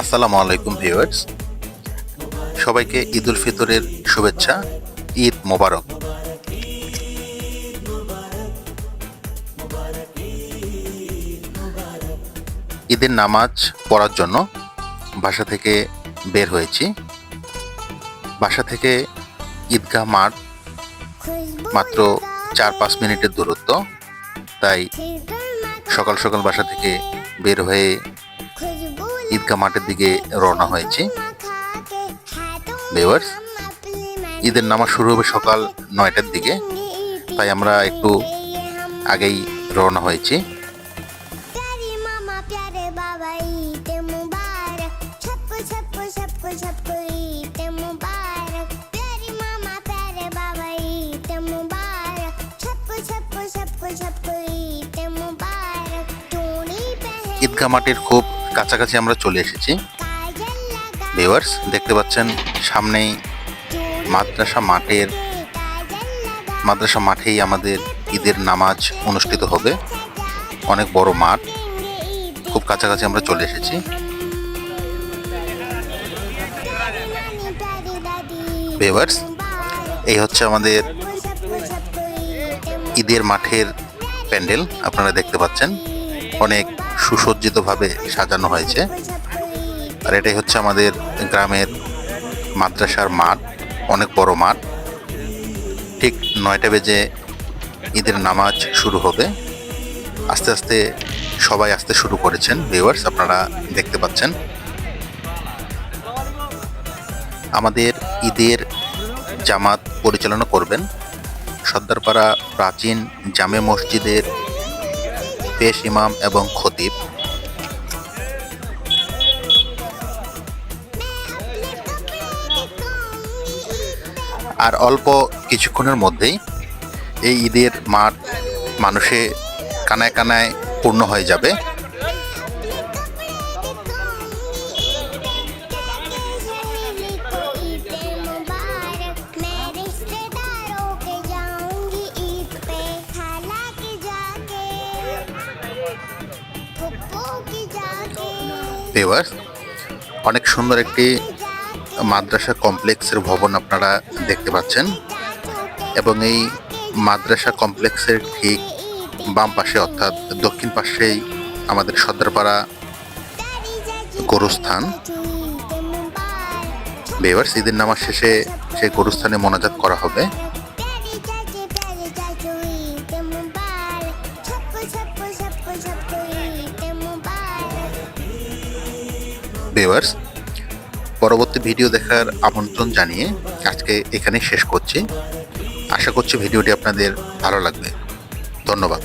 আসসালামু আলাইকুম ভিউয়ার্স। সবাইকে ঈদ উল ফিতরের শুভেচ্ছা, ঈদ মোবারক। ঈদের নামাজ পড়ার জন্য বাসা থেকে বের হয়েছি। বাসা থেকে ঈদগাহ মাঠ মাত্র চার পাঁচ মিনিটের দূরত্ব, তাই সকাল সকাল বাসা থেকে বের হয়ে ঈদগাহ মাঠের দিকে রওনা হয়েছি। ভিউয়ার্স, ঈদের নামাজ শুরু হবে সকাল নয়টার দিকে, তাই আমরা একটু আগেই রওনা হয়েছি। ঈদগাহ মাটির খুব কাছাকাছি আমরা চলে এসেছি। ভিউয়ার্স দেখতে পাচ্ছেন সামনেই মাদ্রাসা মাঠের মাদ্রাসা মাঠেই আমাদের ঈদের নামাজ অনুষ্ঠিত হবে। অনেক বড় মাঠ। খুব কাছাকাছি আমরা চলে এসেছি। ভিউয়ার্স এই হচ্ছে আমাদের ঈদের মাঠের প্যান্ডেল। আপনারা দেখতে পাচ্ছেন। অনেক সুসজ্জিতভাবে সাজানো হয়েছে। আর এটাই হচ্ছে আমাদের গ্রামের মাদ্রাসার মাঠ, অনেক বড় মাঠ। ঠিক নয়টা বেজে ঈদের নামাজ শুরু হবে। আস্তে আস্তে সবাই আসতে শুরু করেছেন। ভিউয়ার্স আপনারা দেখতে পাচ্ছেন। আমাদের ঈদের জামাত পরিচালনা করবেন। সর্দারপাড়া প্রাচীন জামে মসজিদের পেশ ইমাম এবং খতিব। আর অল্প কিছুক্ষণের মধ্যেই এই ঈদের মাঠ মানুষে কানায় কানায় পূর্ণ হয়ে যাবে। এবার অনেক সুন্দর একটি মাদ্রাসা কমপ্লেক্সের ভবন আপনারা দেখতে পাচ্ছেন এবং এই মাদ্রাসা কমপ্লেক্সের ঠিক বাম পাশে অর্থাৎ দক্ষিণ পাশেই আমাদের সর্দারপাড়া গরুস্থান। বেবার ঈদের নামাজ শেষে সেই গরুস্থানে মোনাজাত করা হবে। ভিউয়ার্স পরবর্তী ভিডিও দেখার আমন্ত্রণ জানিয়ে আজকে এখানে শেষ করছি। আশা করছি ভিডিওটি আপনাদের ভালো লাগবে। ধন্যবাদ।